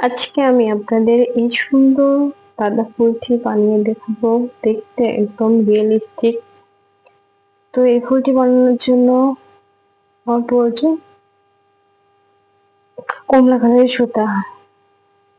আজকে আমি আপনাদের এই সুন্দর গাঁদা ফুলটি বানিয়ে দেখাবো। দেখতে একদম রিয়েলিস্টিক তো এই ফুলটি বানানোর জন্য আমার প্রয়োজন কমলা কালারের সুতা।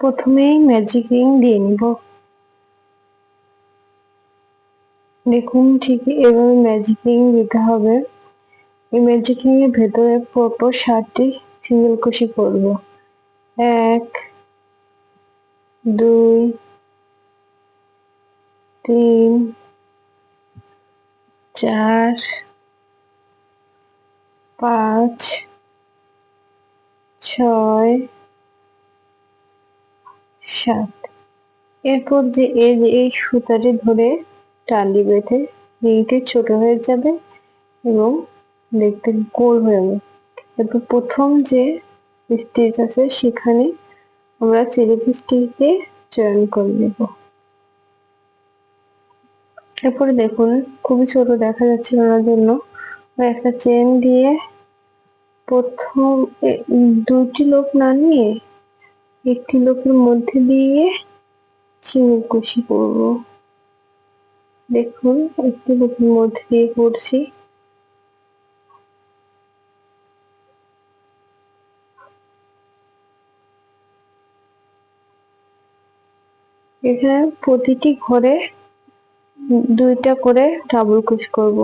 প্রথমেই ম্যাজিক রিং দিয়ে নিব। দেখুন ঠিক এভাবে ম্যাজিক রিং দিতে হবে। এই ম্যাজিক রিং এর ভেতরে পরপর ষাটটি সিঙ্গেল কুশি করব। এক দুই, তিন, চার, পাঁচ, ছয়, সাত। এরপর যে এই যে এই সুতাটি ধরে টালি বেঁধে রিংটি ছোট হয়ে যাবে এবং দেখতে গোল হয়ে যাবে। এরপর প্রথম যে স্টেজ আছে সেখানে আমরা স্টিচে চয়ন করে নেব। এরপরে দেখুন, খুবই ছোট দেখা যাচ্ছে ওনার জন্য। একটা চেন দিয়ে প্রথম দুটি লোক না নিয়ে একটি লোকের মধ্যে দিয়ে চিনি কুশি করব। দেখুন, একটি লোকের মধ্যে দিয়ে করছি। এখানে প্রতিটি ঘরে দুইটা করে ডাবল কুশ করব।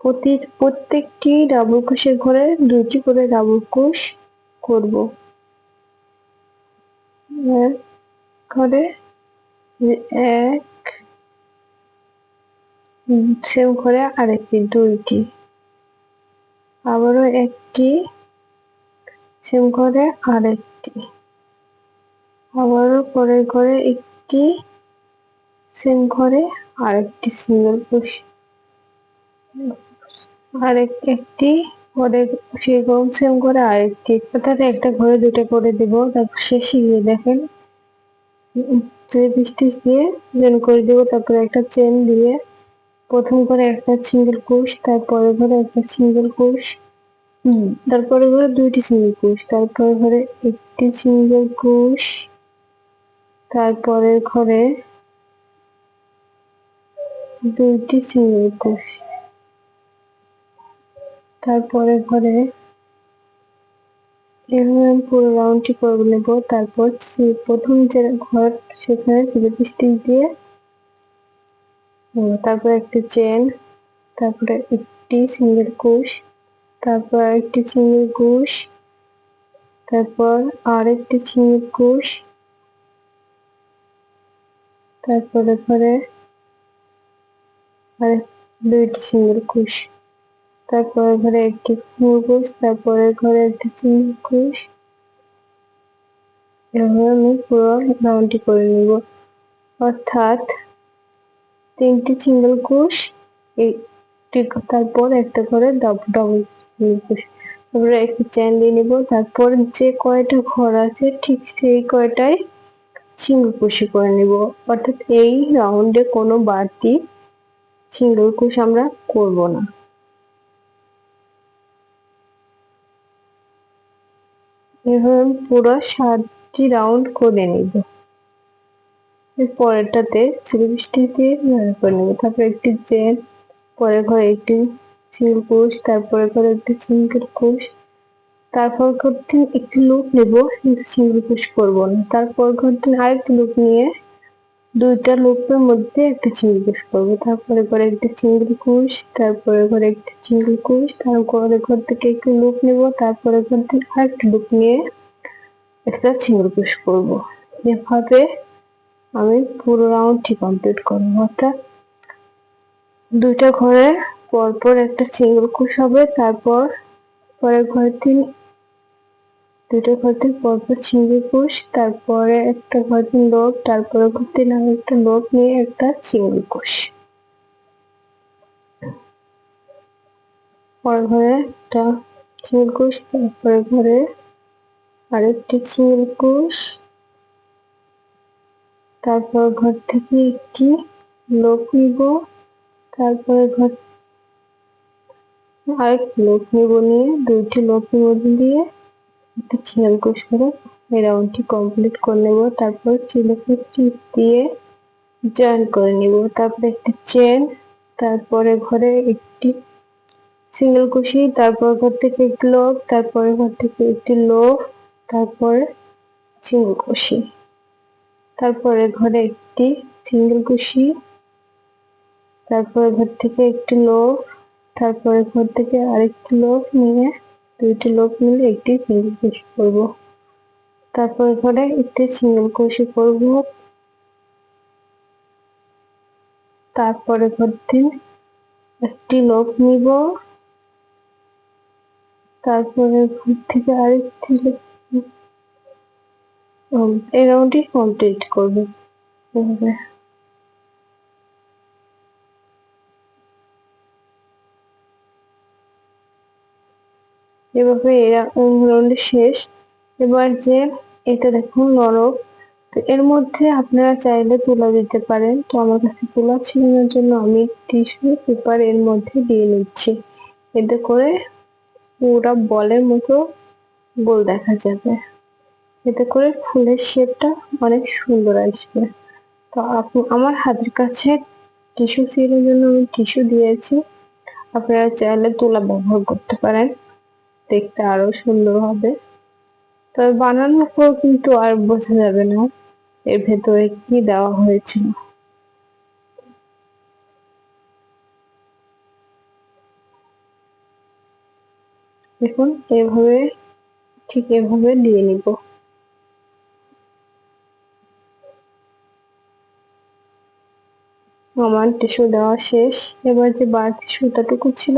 প্রতি, প্রত্যেকটি ডাবল কুশের ঘরে দুইটি করে ডাবল কুশ করব। ঘরে এক সেম ঘরে আরেকটি, দুইটি। আবারও একটি সেম ঘরে আরেকটি। আবারও পরের ঘরে একটি সেম ঘরে আরেকটি সিঙ্গেল ক্রোশে আরেক একটি পরের সেরকম সেম করে আরেকটি অর্থাৎ একটা ঘরে দুটো করে দেব। তারপর শেষে গিয়ে দেখেন বৃষ্টি দিয়ে জেন করে দেবো, তারপরে একটা চেন দিয়ে প্রথম করে একটা সিঙ্গেল কুশ তারপরে ঘরে একটা সিঙ্গেল কুশ তারপরে ঘরে দুইটি সিঙ্গেল কুশ তারপরে ঘরে একটি সিঙ্গেল কুশ তারপরে ঘরে দুইটি সিঙ্গেল কুশ তারপরে ঘরে এভাবে পুরো রাউন্ডটি করে নেব। তারপর প্রথম যে ঘর, সেখানে জিলিপি স্টিক দিয়ে তারপর একটি চেন তারপরে একটি সিঙ্গেল কুশ, তারপর একটি সিঙ্গেল কুশ, তারপর আরেকটি সিঙ্গেল কুশ তারপরে ঘরে আর দুইটি সিঙ্গেল কুশ। তারপরে ঘরে একটি কুশ, তারপরে ঘরে একটি সিঙ্গেল কুশ। এভাবে আমি পুরো রাউন্ডটি করে নিব। অর্থাৎ তিনটি সিঙ্গেল কুশ, একটি তারপর একটা করে ডবল কুশ। তারপরে একটি চেন দিয়ে নিব। তারপর যে কয়টা ঘর আছে, ঠিক সেই কয়টায় সিঙ্গেল কুশি করে নিব। অর্থাৎ এই রাউন্ডে কোনো বাড়তি সিঙ্গেল কুশ আমরা করব না। এভাবে পুরো সাতটি রাউন্ড করে নিব। পরেরটাতে চল্লিশটি দিয়ে করে নেব। তারপর একটি চেন পরের ঘরে একটি সিঙ্গেল কুশ তারপরে ঘরে একটি সিঙ্গেল কুশ তারপর ঘর একটি লুপ নেব কিন্তু সিঙ্গেল কুশ করব। না তারপর ঘর আরেকটি লুপ নিয়ে দুইটা লুপের মধ্যে একটা সিঙ্গেল কুশ করব। তারপরে ঘরে একটি সিঙ্গেল কুশ তারপরে ঘরে একটি সিঙ্গেল কুশ তারপরে ঘর থেকে একটি লুপ নেব, তারপরে ঘর আরেকটি লুপ নিয়ে একটা সিঙ্গেল কুশ করব। এভাবে আমি পুরো রাউন্ডটি কমপ্লিট করব। অর্থাৎ দুইটা ঘরে পরপর একটা সিঙ্গেল কুশ হবে, তারপর পরের ঘর তিন দুটো ঘরতে পরপর সিঙ্গেল কুশ তারপরে একটা ঘরতে লোক তারপরে ঘরতে না একটা লোক নিয়ে একটা সিঙ্গেল কুশ পরের ঘরে একটা সিঙ্গেল কুশ তারপরে ঘরে আরেকটি সিঙ্গেল কুশ তারপর ঘর থেকে একটি লোক নিব, তারপরে ঘর আরেক লোক নিব নিয়ে, দুইটি লোকের মধ্যে দিয়ে একটা ছিয়াল কোষ করে এই রাউন্ডটি কমপ্লিট করে নেব। তারপর চিলিপি টিপ দিয়ে জয়েন করে নিব। তারপরে একটি চেন তারপরে ঘরে একটি সিঙ্গেল কুশি, তারপর ঘর থেকে একটি লোভ তারপরে ঘর থেকে একটি লোভ তারপরে সিঙ্গেল কুশি। তারপরে ঘরে একটি সিঙ্গেল কুশি, তারপরে ঘর থেকে একটি লোভ তারপরে ঘর থেকে আরেকটি লোভ নিয়ে দুইটি লোক মিলে একটি সিঙ্গেল কুশি করব। তারপরে ঘরে একটি সিঙ্গেল কুশি করব তারপরে ঘর থেকে একটি লোভ নিব। তারপরে ঘর থেকে আরেকটি লোভ এই রাউন্ডটি কমপ্লিট করব। এভাবে। এভাবে এরা রাউন্ডে শেষ, এবার যে এটা দেখুন নরক, তো এর মধ্যে আপনারা চাইলে তুলা দিতে পারেন। তো আমার কাছে তুলা ছিল জন্য আমি টিস্যু পেপার এর মধ্যে দিয়ে নিচ্ছি। এতে করে পুরা বলের মতো গোল দেখা যাবে। এতে করে ফুলের শেপটা অনেক সুন্দর আসবে। তো আমার হাতের কাছে টিস্যু ছিল জন্য আমি টিস্যু দিয়েছি। আপনারা চাইলে তুলা ব্যবহার করতে পারেন। দেখতে আরও সুন্দর হবে। তবে বানানোর পর কিন্তু আর বোঝা যাবে না এর ভেতরে কি দেওয়া হয়েছিল দেখুন, এভাবে, ঠিক এভাবে দিয়ে নিব। আমার টিস্যু দেওয়া শেষ। এবার যে বাড়তি সুতাটুকু ছিল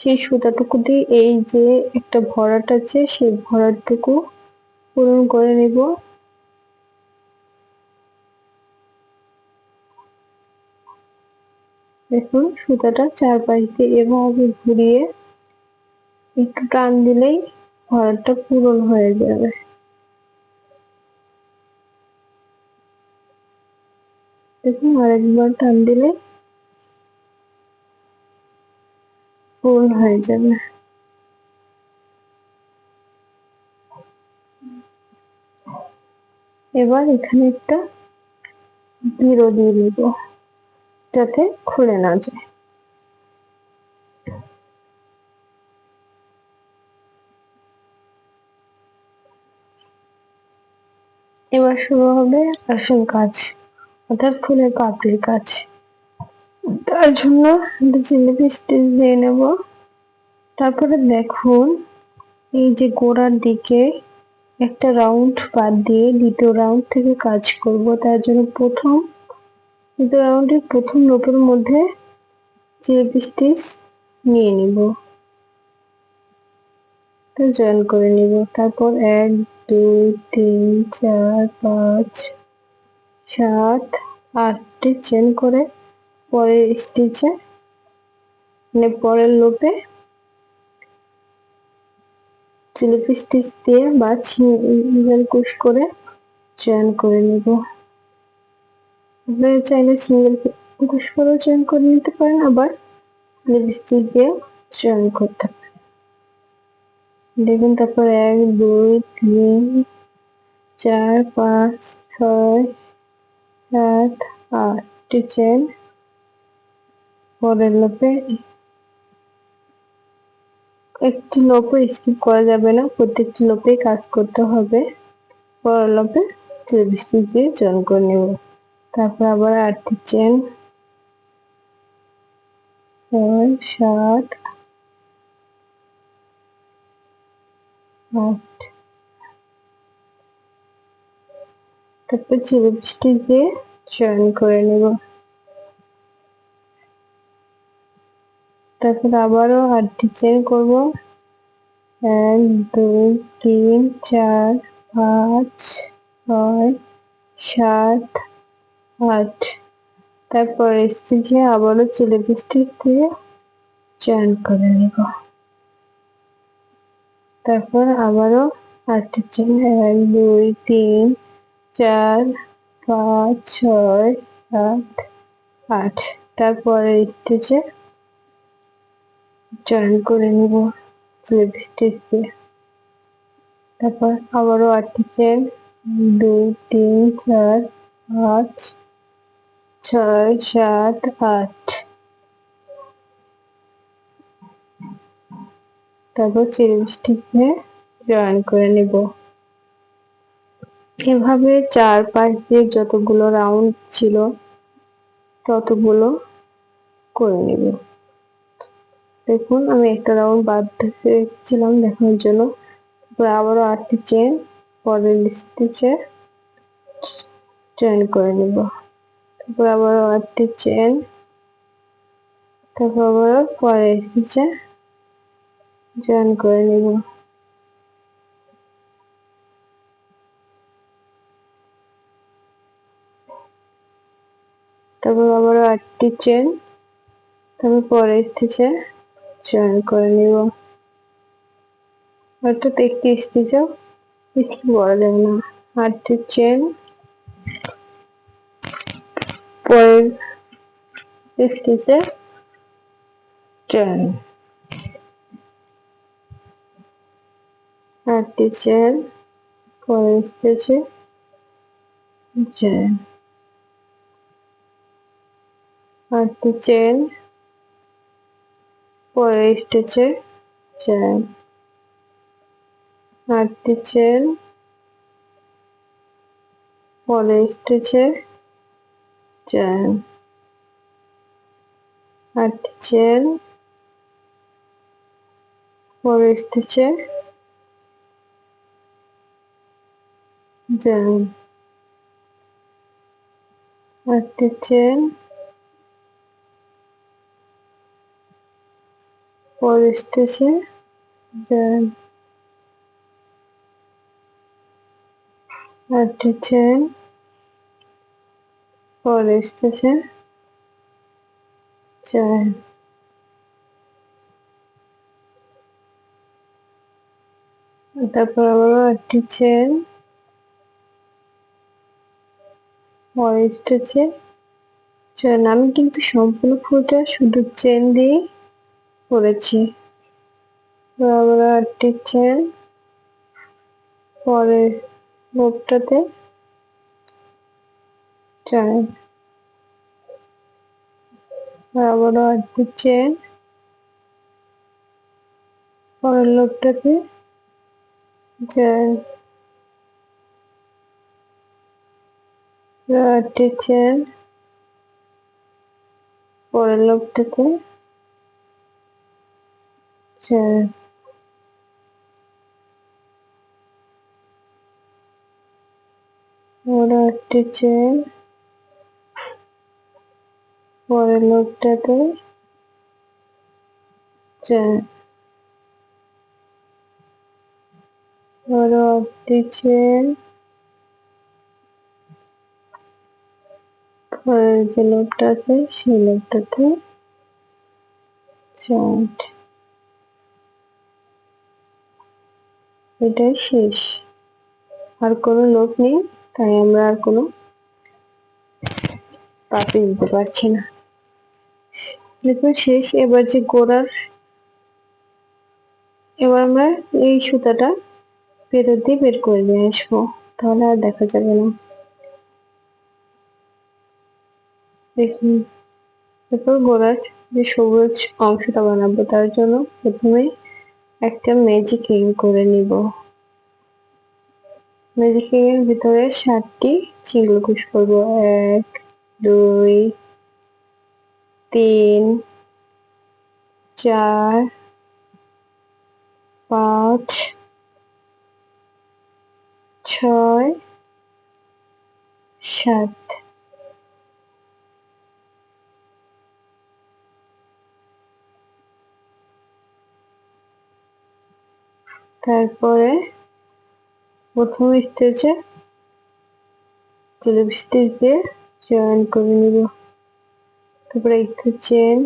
সেই সুতাটুকু দিয়ে এই যে একটা ভরাট আছে, সেই ভরাটটুকু পূরণ করে নেব। দেখুন, সুতাটা চারপাশ দিয়ে এভাবে ঘুরিয়ে একটু টান দিলেই ভরাটটা পূরণ হয়ে যাবে। দেখুন, আরেকবার টান দিলে পূরণ হয়ে যাবে। এবার এখানে একটা জিরো দিয়ে নিব যাতে খুলে না যায়। এবার শুরু হবে আসল কাজ, অর্থাৎ ফুলের পাপড়ির কাজ। তার জন্য জিলিপি স্টিচ দিয়ে নেব। তারপরে দেখুন, এই যে গোড়ার দিকে একটা রাউন্ড বাদ দিয়ে দ্বিতীয় রাউন্ড থেকে কাজ করব। তার জন্য প্রথম, দ্বিতীয় রাউন্ডের প্রথম লোপের মধ্যে জিলিপি স্টিচ নিয়ে নিব। জয়েন করে নিব। তারপর এক, দুই, তিন, চার, পাঁচ, সাত, আটটি চেন করে পরের স্টিচে মানে পরের লোপে স্লিপি স্টিচ দিয়ে বা সিঙ্গেল কুশ করে জয়েন করে নিব। আপনারা চাইলে সিঙ্গেল কুশ করেও জয়েন করে নিতে পারেন, আবার স্লিপি স্টিচ দিয়ে জয়েন করতে পারেন। দেখুন তারপর এক, দুই, তিন, চার, পাঁচ, ছয়, সাত আটটি চেন পরের লোপে একটি লোপও স্কিপ করা যাবে না, প্রত্যেকটি লোপে কাজ করতে হবে। পরের লোপে চব্বিশ দিয়ে জয়েন করে নেব। তারপর আবার আটটি চেন ছয়, সাত, আট। তারপর চব্বিশটি দিয়ে জয়েন করে নেব। তারপর আবারও আটটি চেন করব। এক, দুই, তিন, চার, পাঁচ, ছয়, সাত, আট। তারপর স্টিচে আবারও চিলিপি স্টিচ দিয়ে জয়েন করে নেব। তারপর আবারও আটটি চেন এক, দুই, তিন, চার, পাঁচ, ছয়, সাত, আট। তারপরে স্টিচে জয়েন করে নিব দিয়ে তারপর আবারও চেন দুই, তিন, চার, পাঁচ, ছয়, সাত, আট। তারপর চিরবৃষ্টিকে জয়েন করে নিব। এভাবে চার পাঁচ দিয়ে যতগুলো রাউন্ড ছিল, ততগুলো করে নিব। দেখুন, আমি একটা রাউন্ড বাদ রেখেছিলাম দেখানোর জন্য। তারপর আবারও আটটি চেন পরের স্টিচে জয়েন করে নিব। তারপর আবারও আটটি চেন তারপর আবারও পরের স্টিচে জয়েন করে নিব। তারপর আবারও আটটি চেন তারপর পরের স্টিচে জয়েন করে নিব। অর্থাৎ একটি স্টিচও বেশি বড় যাবে না। আটটি চেন। পরের স্টিচে জয়েন আটটি চেন। পরের স্টিচে জয়েন আটটি চেন। পরের স্টিচে জয়েন আটটি চেন পরের স্টিচে জয়েন আটটি চেন পরের স্টিচে জয়েন আটটি চেন স্টিচে জয়েন আটটি চেন পরের স্টিচে জয়েন তারপর আবারও একটি চেন পরের স্টিচে জয়েন আমি কিন্তু সম্পূর্ণ ফুলটা শুধু চেন দিয়ে করেছি। আবার আটটি চেন পরের লোকটাতে জয়েন আবারও আটটি চেন পরের লোকটাতে জয়েন আটটি চেন পরের লোকটাতে জয়েন আবারও আটটি চেন পরের লোকটাতে জয়েন আবারও আটটি চেন পরের যে লোকটা আছে, সেই লোকটাতে জয়েন্ট এটাই শেষ। আর কোনো লোক নেই, তাই আমরা আর কোনো পাপে দিতে পারছি না। দেখুন শেষ, এবার যে গোড়ার, এবার আমরা এই সুতাটা ফেরত দিয়ে বের করে নিয়ে আসব। তাহলে আর দেখা যাবে না। দেখুন, এরপর গোড়ার যে সবুজ অংশটা বানাবো, তার জন্য প্রথমে একটা ম্যাজিক রিং করে নিব। ম্যাজিক এর ভিতরে সাতটি চিংড়ি ঘুষ করব। এক, দুই, তিন, চার, পাঁচ, ছয়, সাত। তারপরে প্রথম স্টেজে চলে স্টেজ জয়েন করে নিব। তারপরে একটু চেন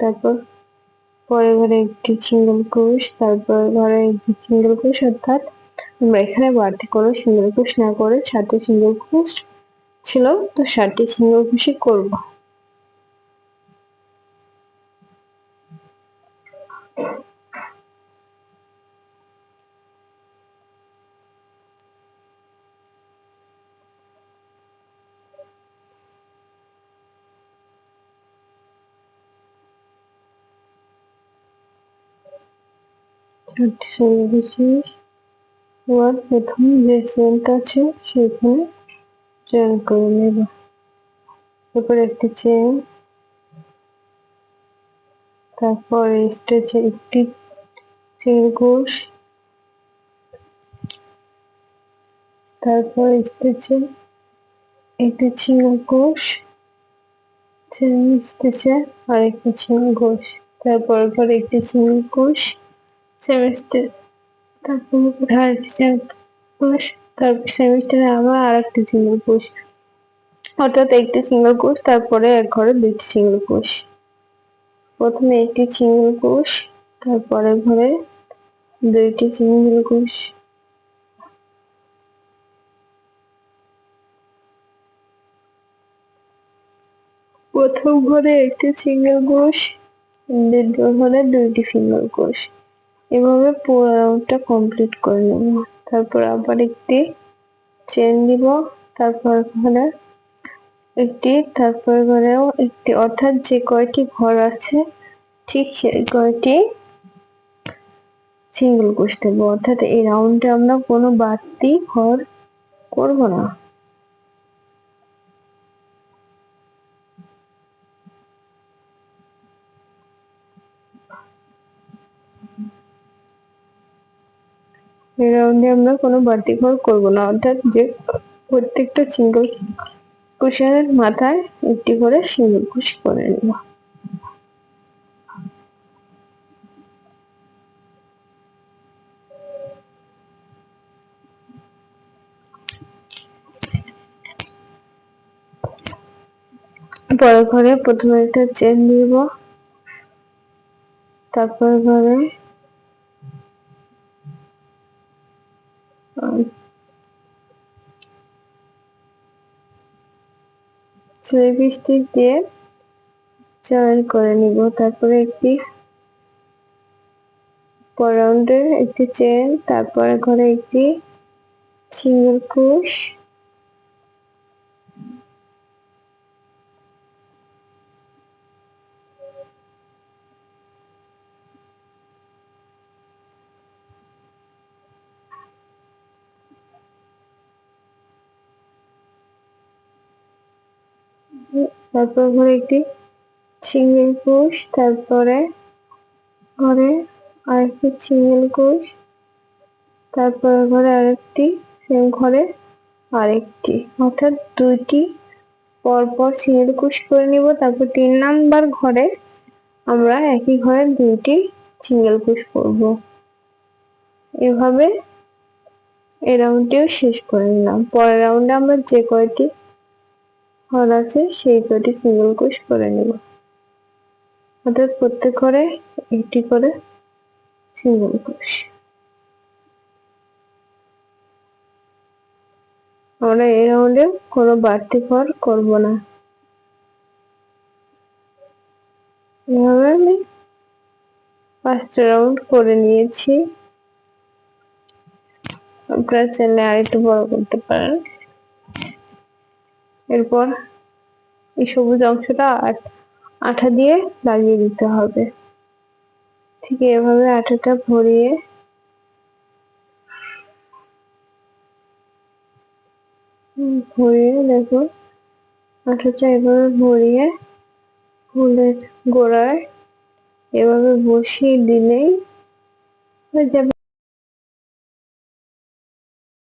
তারপর পরের ঘরে একটি সিঙ্গেল ক্রুশ তারপর ঘরে একটি সিঙ্গেল ক্রুশ অর্থাৎ আমরা এখানে বাড়তি কোনো সিঙ্গেল ক্রুশ না করে সাতটি সিঙ্গেল ক্রুশ ছিল, তো সাতটি সিঙ্গেল ক্রুশই করব। বিশেষ হওয়ার প্রথম যে চেনটা আছে, সেখানে চেন করে নেব। এরপর একটি চেন তারপর স্টেজে একটি চেন কোষ তারপর স্টেজে একটি ছিঙ্গল কোষ চেন স্টেজে আরেকটি ছিঙ্গল কোষ তারপর পর একটি ছিঙ্গল কোষ সেমিস্টার, তারপর ছিঙ্গল কোষ তারপর সেমিস্টারে আবার আর আরেকটি সিঙ্গেল কোষ অর্থাৎ একটি সিঙ্গেল কোষ তারপরে এক ঘরে দুইটি সিঙ্গেল কোষ প্রথমে একটি সিঙ্গেল কোষ তারপরে ঘরে দুইটি সিঙ্গেল কোষ প্রথম ঘরে একটি সিঙ্গেল কোষ দ্বিতীয় ঘরে দুইটি সিঙ্গেল কোষ এভাবে পুরো রাউন্ডটা কমপ্লিট করে নেব। তারপর আবার একটি চেন দিব, তারপর ঘরে একটি, তারপর ঘরেও একটি। অর্থাৎ যে কয়টি ঘর আছে, ঠিক সেই কয়টি সিঙ্গেল কোষ দেবো। অর্থাৎ এই রাউন্ডে আমরা কোনো বাড়তি ঘর করব না। এই রাউন্ডে আমরা কোনো বাড়তি ঘর করব না। অর্থাৎ যে প্রত্যেকটা সিঙ্গেল কুশনের মাথায় একটি করে সিঙ্গেল কুশ করে নেব। পরের ঘরে প্রথমে একটা চেন দিব। তারপর ঘরে ছবি স্টিক দিয়ে চয়ন করে নিব। তারপরে একটি পরাউন্ডের একটি চেন তারপরে ঘরে একটি সিঙ্গেল কুশ তারপর ঘরে একটি সিঙ্গেল কোষ, তারপরে ঘরে আরেকটি সিঙ্গেল কোষ, তারপরে ঘরে আরেকটি, সেম ঘরে আরেকটি। অর্থাৎ দুইটি পরপর সিঙ্গেল কোষ করে নিব। তারপর তিন নাম্বার ঘরে আমরা একই ঘরে দুইটি সিঙ্গেল কোষ করব। এভাবে এই রাউন্ডটিও শেষ করে নিলাম। পরের রাউন্ডে আমরা যে কয়টি ঘর আছে, সেই কয়টি সিঙ্গেল কোষ করে নেব। অর্থাৎ প্রত্যেক ঘরে একটি করে সিঙ্গেল কোষ আমরা এই রাউন্ডে কোনো বাড়তি ঘর করব না। এভাবে আমি পাঁচটা রাউন্ড করে নিয়েছি। আপনারা চাইলে আর একটু বড় করতে পারেন। এরপর এই সবুজ অংশটা আঠা দিয়ে লাগিয়ে দিতে হবে। ঠিক এভাবে আঠাটা ভরিয়ে ভরিয়ে দেখো আঠাটা এভাবে ভরিয়ে ফুলের গোড়ায় এভাবে বসিয়ে দিলেই হয়ে যাবে।